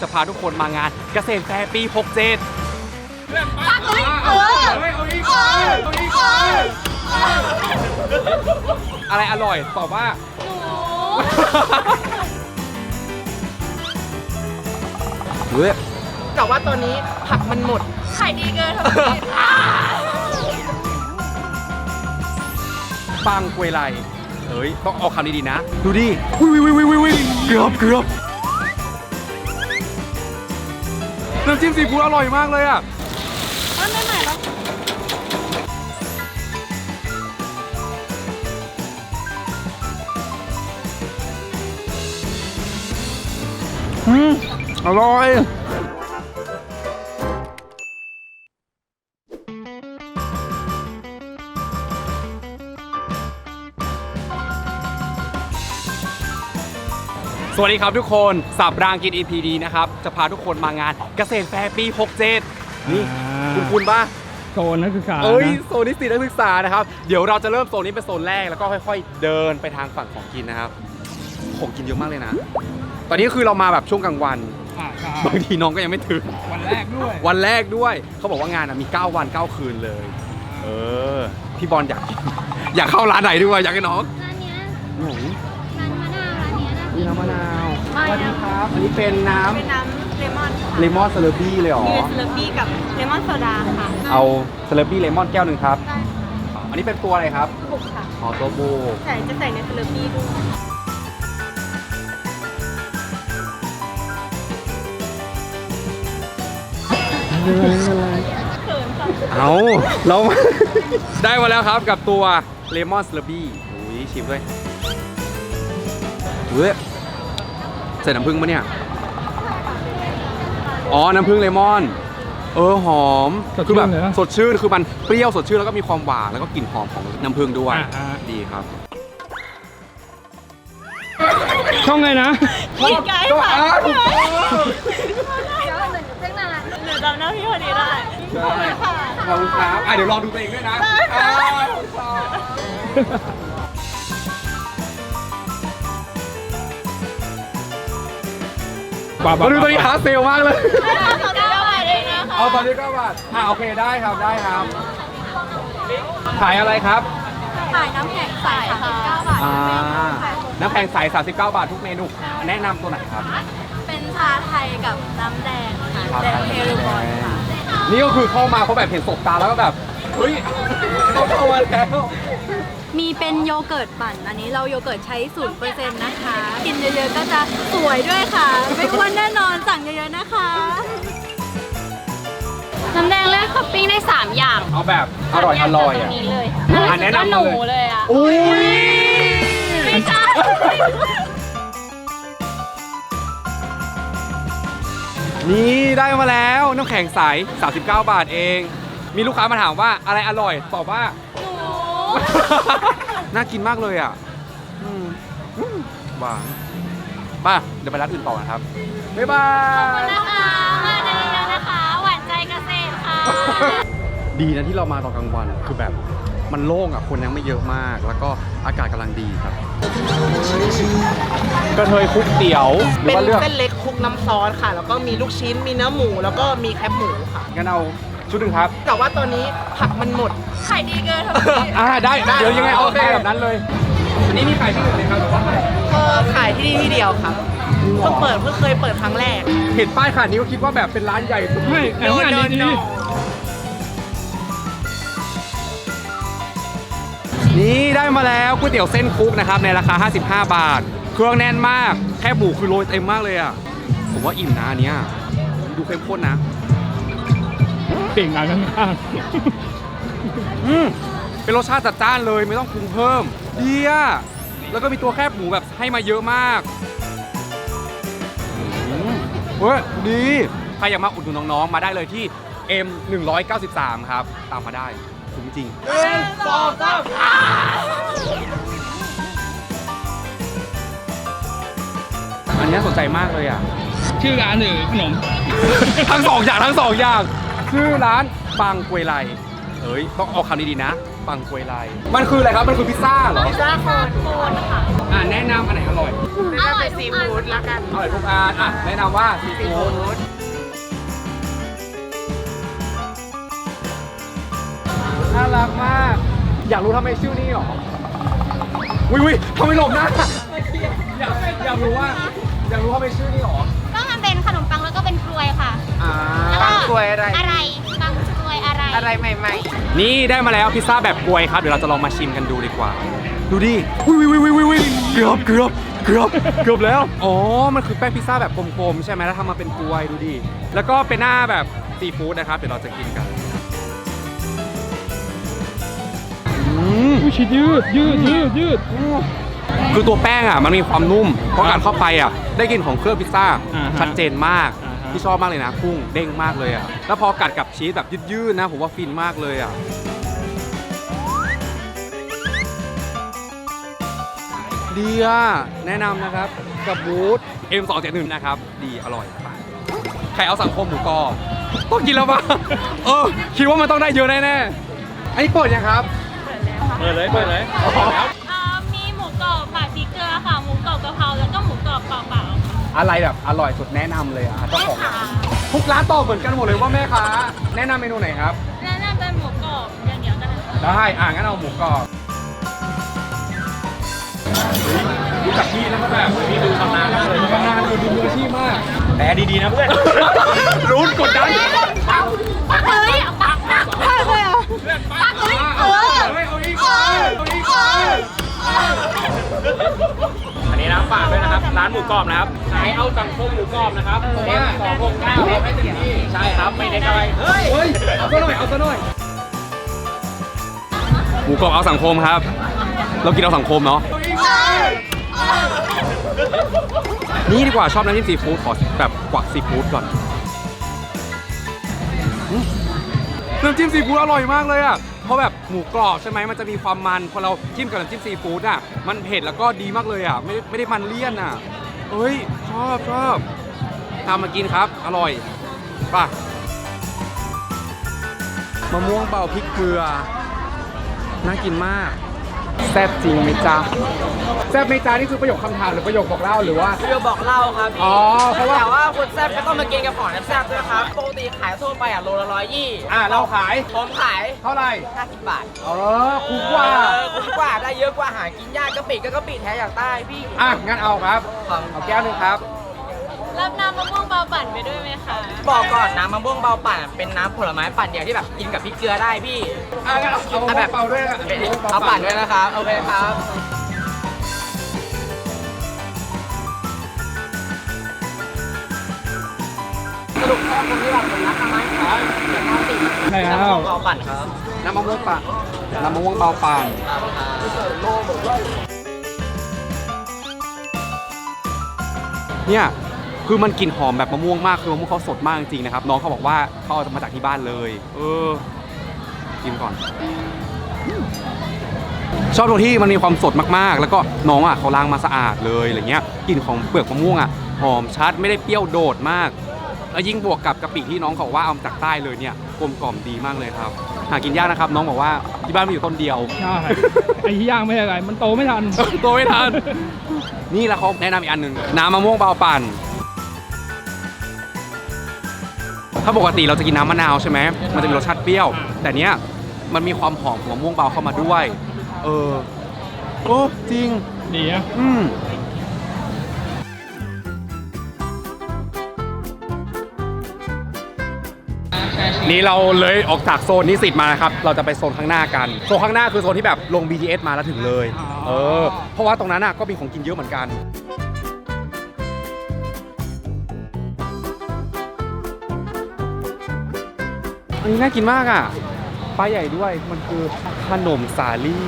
จะพาทุกคนมางานเกษตรแฟร์ปี 67อะไรอร่อยตอบว่าเฮ้ยแต่ว่าตอนนี้ผักมันหมด ขายดีเกินทำไมปังกวยไลเฮ้ย ต้องเอาคำดีๆนะ ดูดิวิววิววิววิววิเกือบเกือบ น้ำจิ้มซีฟู้ดอร่อยมากเลยอะมันไม่ใหม่แล้วอืมอร่อย วัสดีครับทุกคนสับรางกิน EP ดีนะครับ จะพาทุกคนมางานเกษตรแฟร์ปี 67 นี่คุณคุณปะโซนนักศึกษาเอ้ยนะโซนนิสิตนักศึกษานะครับ เดี๋ยวเราจะเริ่มโซนนี้เป็นโซนแรกแล้วก็ค่อย ๆ เดินไปทางฝั่งของกินนะครับ ของกินเยอะมากเลยนะ ตอนนี้คือเรามาแบบช่วงกลางวันอ่าใช่บางทีน้องก็ยังไม่ถึงวันแรกด้วย วันแรกด้วยเขาบอกว่างานอะมี 9 วัน 9 คืนเลย เออ พี่บอลอยากกินอยากเข้าร้านไหนด้วยอยากให้น้องร้านเนี้านเนี้ยนะมีน้ำมะนาวไม่สวัสดีนะ ครับ อันนี้เป็นน้เป็นน้ำเลมอนค่ะำเลมอนเซเลบี้เลยเหรอ มีเลสเลอปี้กับเลมอนโซดาค่ะเอาเซเลบี้เลมอนแก้วหนึ่งครับอันนี้เป็นตัวอะไรครับ บุกค่ะอ๋อตัวบูใส่จะใส่ในเลสเลอปี้ด้วยเอาเรา ได้มาแล้วครับกับตัวเลมอนสลบี้อุ้ยชิมด้วยเฮ้ย ใส่น้ำผึ้งปะเนี่ย อ๋อ น้ำผึ้งเลมอน เออหอมคือแบบสดชื่น คือมันเปรี้ยวสดชื่นแล้วก็มีความหวานแล้วก็กลิ่นหอมของน้ำผึ้งด้วย อ่าอ่าดีครับช่องไงนะกินไก่ค่ะอ้าวเดี๋ยวเหมือนเจ้านาหนูจำหน้าพี่พอดีได้ใช่ขอบคุณครับอะเดี๋ยวลองดูตัวเองด้วยนะอ่าขอบคุณครับ มาดูตัวนี้ฮาร์ดเซลมากเลยสองเก้าบาทเองนะคะเอาตอนนี้ก็บาทอ่าโอเคได้ครับได้ครับขายอะไรครับ ขายน้ำแข็งใสค่ะ9บาทอ่าทุกเมนูค่ะน้ำแข็งใส 39 บาททุกเมนู แนะนำตัวไหนครับ เป็นชาไทยกับน้ำแดงค่ะชาแดไทงยเฮลูบอลค่ะนี่ก็คือเข้ามาเขาแบบเห็นศพตาแล้วก็แบบ เฮ้ยต้องเข้ามาแล้ว มีเป็นโยเกิร์ตปั่น อันนี้เราโยเกิร์ตใช้ศูนย์เปอร์เซ็นต์นะคะ กินเยอะๆก็จะสวยด้วยค่ะ ไม่อ้วนแน่นอนสั่งเยอะๆนะคะ น้ำแดงเลือดคัพปิ้งได้ 3 อย่างเอาแบบอร่อยอร่อยตรอะ งนี้เลยอะแนะนำก็หนูเลยเลยอะ อุ้ยไม่ใช่นี่ได้มาแล้วน้ำแข็งใส 39 บาทเอง มีลูกค้ามาถามว่าอะไรอร่อยตอบว่า น่ากินมากเลยอะอืมอืมหวานป่ะเดี๋ยวไปร้านอื่นต่อนะครับ บ๊ายบาย นะคะมาได้เยอะๆนะคะ หวานใจเกษตรค่ะ ดีนะที่เรามาตอนกลางวันคือแบบมันโล่งอะคนยังไม่เยอะมาก แล้วก็อากาศกำลังดีครับกระเทยคลุกเตี๋ยวหรือเป็นว่าเลือกเส้นเล็กคลุกน้ำซอสค่ะ แล้วก็มีลูกชิ้น มีเนื้อหมู แล้วก็มีแคบหมูค่ะงั้นเอา ชุดหนึ่งครับ แต่ว่าตอนนี้ผักมันหมด ขายดีเกินทำไมอ่าได้ได้ เดี๋ยวยังไงเอาโอเคแบบนั้นเลยอันนี้มีขายที่อื่นไหมครับหรือว่าเออขายที่นี่ที่เดียวครับเพิ่งเปิดเพิ่งเคยเปิดครั้งแรก เห็นป้ายขนาดนี้ก็คิดว่าแบบเป็นร้านใหญ่สุดไม่แต่ว่าอันนี้ดีนี่ได้มาแล้วก๋วยเตี๋ยวเส้นคุกนะครับในราคา 55 บาท เครื่องแน่นมาก แค่หมูคือโรยเต็มมากเลยอะ ผมว่าอิ่มนะอันเนี้ยดูเข้มข้นนะ เก่งอ่านข้างอืมเป็นรสชาติจัดจ้านเลยไม่ต้องปรุงเพิ่มดีอะแล้วก็มีตัวแคบหมูแบบให้มาเยอะมากอืมเฮ้ยดี ใครอยากมาอุดหนุนน้องๆ มาได้เลยที่ M 193ครับ ตามมาได้คุ้มจริงอันเนี้ยสนใจมากเลยอะๆชื่อร้านหรือขนม ทั้งสองอย่างทั้งสองอย่าง ชื่อร้านปังกวยไลเอ้ยต้องเอาคำดีๆนะ ปังกวยไลมันคืออะไรครับ มันคือพิซซ่าเหรอพิซซ่าโคนโคนค่ะอ่าแนะนำอันไหนอร่อยนี่ก็เป็นซีฟู้ดละกันอร่อยทุกอันอะแนะนำว่าซีซีฟู้ดฟู้ดน่ารักมาก อยากรู้ทำไมชื่อนี้หรอวิวิทำไมหลบหน้าอยากอยากรู้ว่าอยากรู้ทำไมชื่อนี้หรอ ก็ปังกล้วยอะไร อะไรปังกลวยอะไรอะไรใหม่นี่ได้มาแล้วพิซซ่าแบบกลวยครับ เดี๋ยวเราจะลองมาชิมกันดูดีกว่า ดูดิวิวิวิวิวิวิเกือบเกือบเกือบเกือบแล้ว อ๋อ มันคือแป้งพิซซ่าแบบกลมๆ ใช่ไหมแล้วทำมาเป็นกลวยดูดิ แล้วก็เป็นหน้าแบบซีฟู้ดนะครับ เดี๋ยวเราจะกินกันอืมอุ้ยชิดยืดยืดยืดยืด คือตัวแป้งอะมันมีความนุ่มเพราะการเข้าไปอะ ได้กลิ่นของเครื่องพิซซ่าอ่าฮะชัดเจนมาก อ่าฮะ ที่ชอบมากเลยนะกุ้งเด้งมากเลยอะแล้วพอกัดกับชีสแบบยืดๆนะผมว่าฟินมากเลยอะดีอะแนะนำนะครับกับบูธ M271 นะครับ ดีอร่อยไปใครเอาสังคมหมูกรอบต้องกินแล้วป่ะเออคิดว่ามันต้องได้เยอะแน่ๆอันนี้เปิดยังครับ เปิดเลย เปิดเลยอ่ามี อะไรแบบอร่อยสุดแนะนำเลยอะเจ้าของร้านแม่ค้าทุกร้านตอบเหมือนกันหมดเลยว่าแม่ค้าแนะนำเมนูไหนครับ แนะนำเป็นหมูกรอบอย่างเดียวกันนะคะได้ อ่างั้นเอาหมูกรอบรู้จักพี่แล้วก็แบบพี่ดูชำนาญมากเลยชำนาญดูดูมืออาชีพมากแต่ดีๆนะเพื่อนรุ้ อบนะครับเอ็มสองหกเก้าให้เต็มที่ใช่ครับไม่เน้นอะไรเฮ้ยเฮ้ยเอาซะหน่อยเอาซะหน่อยหมูกรอบเอาสังคมครับ เรากินเอาสังคมเนาะนี่ดีกว่าชอบน้ำจิ้มซีฟู้ดขอแบบกวักซีฟู้ดก่อนอืมน้ำจิ้มซีฟู้ดอร่อยมากเลยอะเพราะแบบหมูกรอบใช่ไหมมันจะมีความมันพอเราจิ้มกับน้ำจิ้มซีฟู้ดอะมันเผ็ดแล้วก็ดีมากเลยอะไม่ได้ไม่ได้มันเลี่ยนอะเอ้ยชอบชอบ ตามมากินครับ อร่อยป่ะมะม่วงเบาพริกเกลือ น่ากินมาก แซ่บจริงไหมจ๊ะแซ่บไหมจ๊ะนี่คือประโยคคำถามหรือประโยคบอกเล่าหรือว่าๆเรียวบอกเล่าครับพี่อ๋อเพราะว่า แต่ว่าคนแซ่บก็ต้องมากินกับของแซ่บๆด้วยครับ ปกติขายทั่วไปอะโลละร้อยยี่อะเราขาย ผมขาย เท่าไหร่50 บาทเออคุ้มกว่า เออคุ้มกว่าได้เยอะกว่าหากินยากกะปิก็กะปิแท้อย่างใต้พี่ อะงั้นเอาครับครับ เอาแก้วหนึงครับ รับน้ำมะม่วงเบาปั่นไปด้วยไหมคะ บอกก่อนน้ำมะม่วงเบาปั่นเป็นน้ำผลไม้ปั่นเดียวที่แบบกินกับพริกเกลือได้พี่อะงั้นเอาเอาแบบเปล่าด้วยนะเอาปั่นด้วยนะครับโอเคครับสรุปข้อมูลที่แบบผมรักทำไมครับเดี๋ยวข้อสี่ใช่แล้น้ำมะวม่วงเบาปั่นครับน้ำมะม่วงปั่นน้ำมะม่วงเบาปั่นเนี่ย คือมันกลิ่นหอมแบบมะม่วงมากคือมะม่วงเขาสดมากจริงๆนะครับ น้องเขาบอกว่าเขาเอามาจากที่บ้านเลย เออกินก่อน ชอบตรงที่มันมีความสดมากๆ แล้วก็น้องอะเขาล้างมาสะอาดเลยอะไรเงี้ยกลิ่นของเปลือกมะม่วงอะหอมชัดไม่ได้เปรี้ยวโดดมากแล้วยิ่งบวกกับกะปิที่น้องเขาบอกว่าเอามาจากใต้เลยเนี่ยกลมกล่อมดีมากเลยครับ หากินยากนะครับ น้องบอกว่าที่บ้านมีอยู่ต้นเดียว ใช่ไอ้ที่ย่างไม่ใช่อะไร มันโตไม่ทันโตไม่ทัน นี่แล้วเขาแนะนำอีกอันหนึ่งน้ำมะม่วงเบาปั่น ถ้าปกติเราจะกินน้ำมะนาวใช่ไหมมันจะมีรสชาติเปรี้ยว แต่เนี้ยมันมีความหอมของมะม่วงเบาเข้ามาด้วย เออโอ้จริง ดีนะอืมนี่เราเลยออกจากโซนนิสิตมานะครับ เราจะไปโซนข้างหน้ากัน โซนข้างหน้าคือโซนที่แบบลง BTS มาแล้วถึงเลย เออ เพราะว่าตรงนั้นน่ะก็มีของกินเยอะเหมือนกัน นนี้น่ากินมากอะป้ายใหญ่ด้วยมันคือขนมสาลี่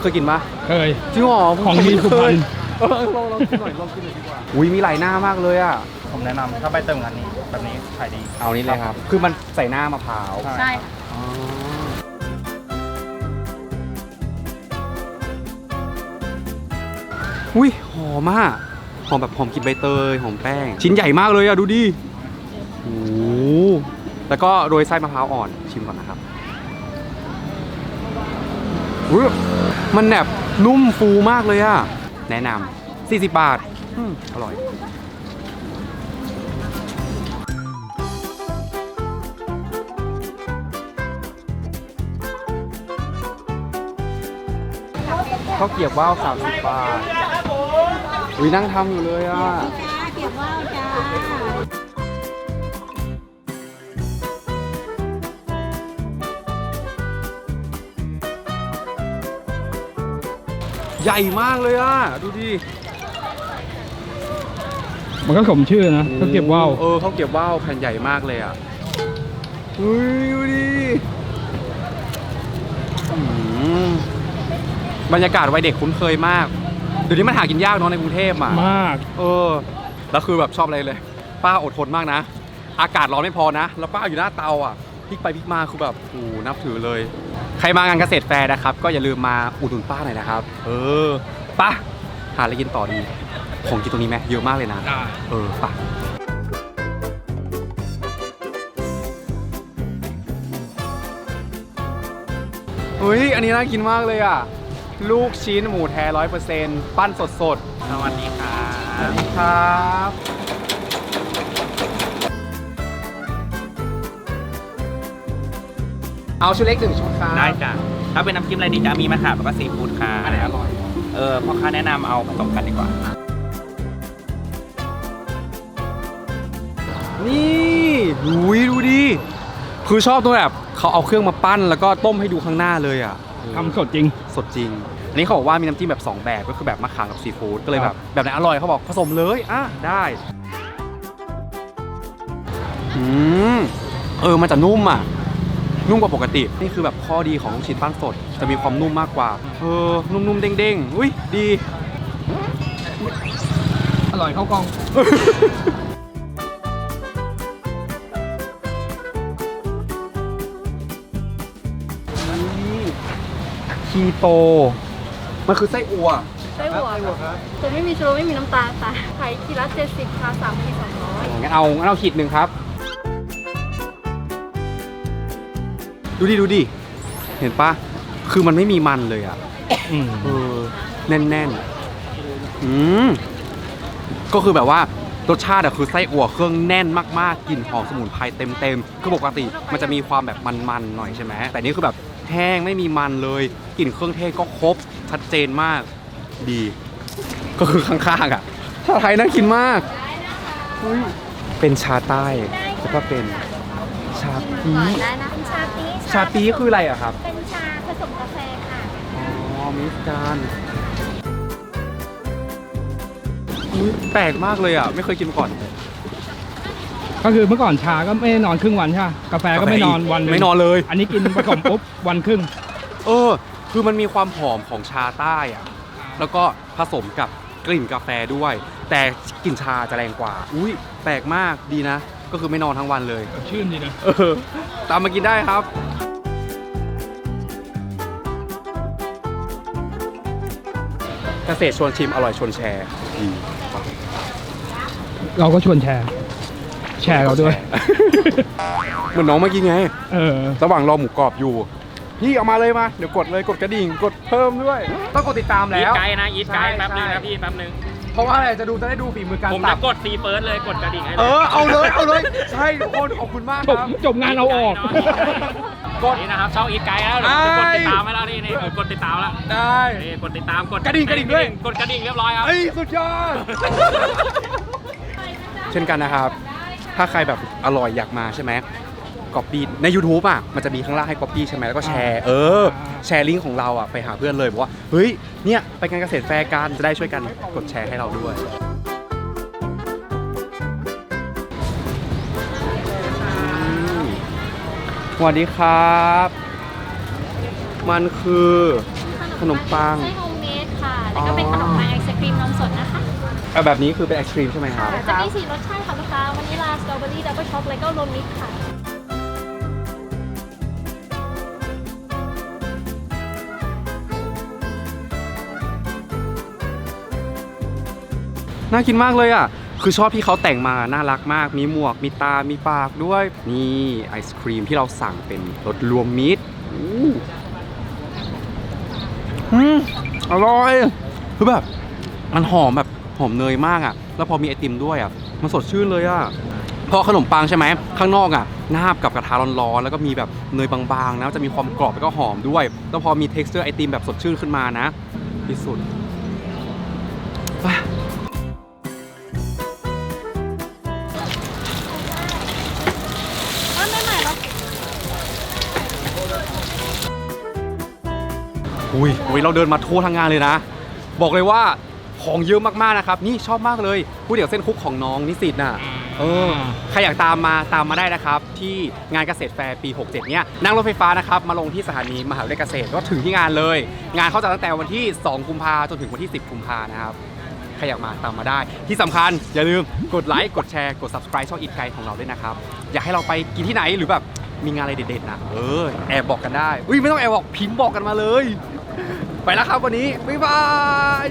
เคยกินปะเคยจริงเหรอของดีสุพรรณ เออลองลองกินหน่อยลองกินหน่อยดีกว่าอุ้ยมีหลายหน้ามากเลยอะผมแนะนำถ้าไปเติมอันนี้แบบนี้ขายดี เอานี้เลยครับ คือมันใส่หน้ามะพร้าวใช่อ๋ออุ้ยหอมมากหอมแบบหอมกลินใบเตยหอมแป้ง ชิ้นใหญ่มากเลยอะดูดิโอ้โห แล้วก็โรยไส้มะพร้าวอ่อนชิมก่อนนะครับอุ๊ยมันแบบนุ่มฟูมากเลยอะแนะนำ40 บาทอืมอร่อย ข้าวเกรียบว่าว30 บาท อุ้ยนั่งทำอยู่เลยอะเก็บว่าวจ้า ใหญ่มากเลยอะ ดูดิมันก็สมชื่อนะเขาเก็บว่าวเออข้าวเกรียบว่าวแผ่นใหญ่มากเลยอะอุ้ยดูดิอืมบรรยากาศวัยเด็กคุ้นเคยมากเดี๋ยวนี้มันหากินยากเนาะในกรุงเทพอะมาก เออ แล้วคือแบบชอบอะไรเลย ป้าอดทนมากนะ อากาศร้อนไม่พอนะ แล้วป้าอยู่หน้าเตาอะ พลิกไปพลิกมาคือแบบโอ้โหนับถือเลย ใครมางานเกษตรแฟร์นะครับ ก็อย่าลืมมาอุดหนุนป้าหน่อยนะครับ เออป้าหาอะไรกินต่อดี ของกินตรงนี้ไหมเยอะมากเลยนะ ได้ เออป่ะเฮ้ย อันนี้น่ากินมากเลยอะ ลูกชิ้นหมูแท้ร้อยเปอร์เซ็นต์ปั้นสดสดสวัสดีครัๆสวับสดีครับ เอาชุดเล็กหนึ่งชุดครับได้จ้ะถ้าเป็นน้ำจิ้มอะไรดีจ้ะมีมะขามแล้วก็ซีฟู้ดค่ะอันไหนอร่อย เออพ่อค้าแนะนำเอาผสมกันดีกว่า นี่หุยดูดิ คือชอบตัวแบบเขาเอาเครื่องมาปั้นแล้วก็ต้มให้ดูข้างหน้าเลยอะทำสดจริง สดจริง อันนี้เขาบอกว่ามีน้ำจิ้มแบบ2แบบก็คือแบบมะขามกับซีฟู้ดก็เลยแบบแบบไหนอร่อยเขาบอกผสมเลยอะได้อืมเออมันจะนุ่มอะ นุ่มกว่าปกติ นี่คือแบบข้อดีของลูกชิ้นปั้นสด จะมีความนุ่มมากกว่า เออ นุ่มๆ เด้งๆ อุ้ยดี อร่อยเข้ากล้อง คีโต มันคือไส้อั่วไส้หัวจะไม่มีชูรสไม่มีน้ำตาลค่ะขายกิโลละ70ค่ะ3ขีด200งั้นเอางั้นเอาขีดหนึ่งครับ ดูดิดูดิเห็นปะคือมันไม่มีมันเลยอะอืมเออแน่นๆอืมก็คือแบบว่ารสชาติอะคือไส้อั่วเครื่องแน่นมากๆกลิ่นหอมสมุนไพรเต็มๆคือปกติมันจะมีความแบบมันๆหน่อยใช่ไหมแต่นี่คือแบบแห้งไม่มีมันเลยกลิ่นเครื่องเทศก็ครบชัดเจนมากดี ก็คือข้างๆอะชาไทยน่ากินมากอุ๊ยเป็นชาใต้แล้วก็เป็นชาปีได้นะ ชาปีชาปีคืออะไรอะครับ เป็นชาผสมกาแฟค่ะ อ๋อมิสการอุ๊ยแปลกมากเลยอะ ไม่เคยกินมาก่อน ก็คือเมื่อก่อนชาก็ไม่ได้นอนครึ่งวันใช่ไหมกาแฟก็ไม่นอนวันหงไม่นอนเลย อันนี้กินผสมปุ๊บวันครึ่งเออ คือมันมีความหอมของชาใต้อะแล้วก็ผสมกับกลิ่นกาแฟด้วย แต่กลิ่นชาจะแรงกว่า อุ้ยแปลกมากดีนะ ก็คือไม่นอนทั้งวันเลย ชื่นดีนะ เออ ตามมากินได้ครับ ษตรชวนชิมอร่อยชวนแชร์ดีเราก็ชวนแชร์ แชร์เราด้วย เหมือนน้องเมื่อกี้ไง เออ ระหว่างรอหมูกรอบอยู่ พี่เอามาเลยมา เดี๋ยวกดเลยกดกระดิ่ง กดเพิ่มด้วย ต้องกดติดตามอีแล้ทว ไกด์นะอีทไกด์ใช่แป๊บนึงใช่ นะพี่แป๊บนึง เพราะว่าอะไรจะดูจะได้ดูฝีมือการผมตัจะบกดซีเฟิร์สเลยกดกระดิ่งให้เอเลยอเอาเลยเอาเลย ใช่ทุกคนขอบคุณมากจคบรับ จบงานเอาออกกดนี่น นี่นะครับช่องอีทไกด์แล้วเดี๋ยวผมจะกดติดตามให้แล้วนี่นี่กดติดตามแล้วได้ นี่กดติดตามกดกระดิ่งกระดิ่งด้วย กดกระดิ่งเรียบร้อยครับ เอ้ยสุดยอด เช่นกันนะครับ ถ้าใครแบบอร่อยอยากมาใช่ไหมก๊อปปี้ใน YouTube อะมันจะมีข้างล่างให้ก๊อปปี้ใช่ไหมแล้วก็แชร์เออแชร์ลิงก์ของเราอะไปหาเพื่อนเลยบอกว่าเฮ้ยเนี่ยไปงานเกษตรแฟร์กันจะได้ช่วยกันกดแชร์ให้เราด้วย วัสดีครับ มันคือขนมปังไส้โฮมเมดค่ะ แล้วก็เป็นขนมปังไอศครีมนมสดนะคะเอาแบบนี้คือเป็นไอศครีมใช่ไหมครับ จะมีสี่รสชาติค่ะลูกค้าวานิลาสตรอเบอรี่ดับเบิลช็อกแล้วก็โรวมมิกซ์ค่ะ น่ากินมากเลยอะ คือชอบที่เขาแต่งมาน่ารักมาก มีหมวก มีตา มีปากด้วย นี่ไอศครีมที่เราสั่งเป็นรสรวมมิตรอืมอร่อย คือแบบ มันหอมแบบหอมเนยมากอะ แล้วพอมีไอติมด้วยอะ มันสดชื่นเลยอะพอขนมปังใช่ไหมข้างนอกอะงาบกับกระทะร้อนๆแล้วก็มีแบบเนยบางๆนะจะมีความกรอบแล้วก็หอมด้วย แล้วพอมี t e x t อร์ไอติมแบบสดชื่นขึ้นมานะที่สุด อะอุ้ยอุ้ยเราเดินมาทั่วทั้งงานเลยนะ บอกเลยว่าของเยอะมากๆนะครับ นี่ชอบมากเลยก๋วยเตี๋ยวเส้นคุกของน้องนิสิตน่ะเออใครอยากตามมาตามมาได้นะครับ ที่งานเกษตรแฟร์ปี 67 เนี่ยนั่งรถไฟฟ้านะครับ มาลงที่สถานีมหาวิทยาลัยเกษตรก็ถึงที่งานเลย งานเขาจัดตั้งแต่วันที่ 2 กุมภาจนถึงวันที่ 10 กุมภานะครับใครอยากมาตามมาได้ ที่สำคัญอย่าลืมกดไลค์กดแชร์กด subscribe ช่องอินไกของเราด้วยนะครับ อยากให้เราไปกินที่ไหนหรือแบบมีงานอะไรเด็ดๆนะเออแอบบอกกันได้อุ้ยไม่ต้องแอบบอกพิมพ์บอกกันมาเลย ไปแล้วครับวันนี้บ๊ายบาย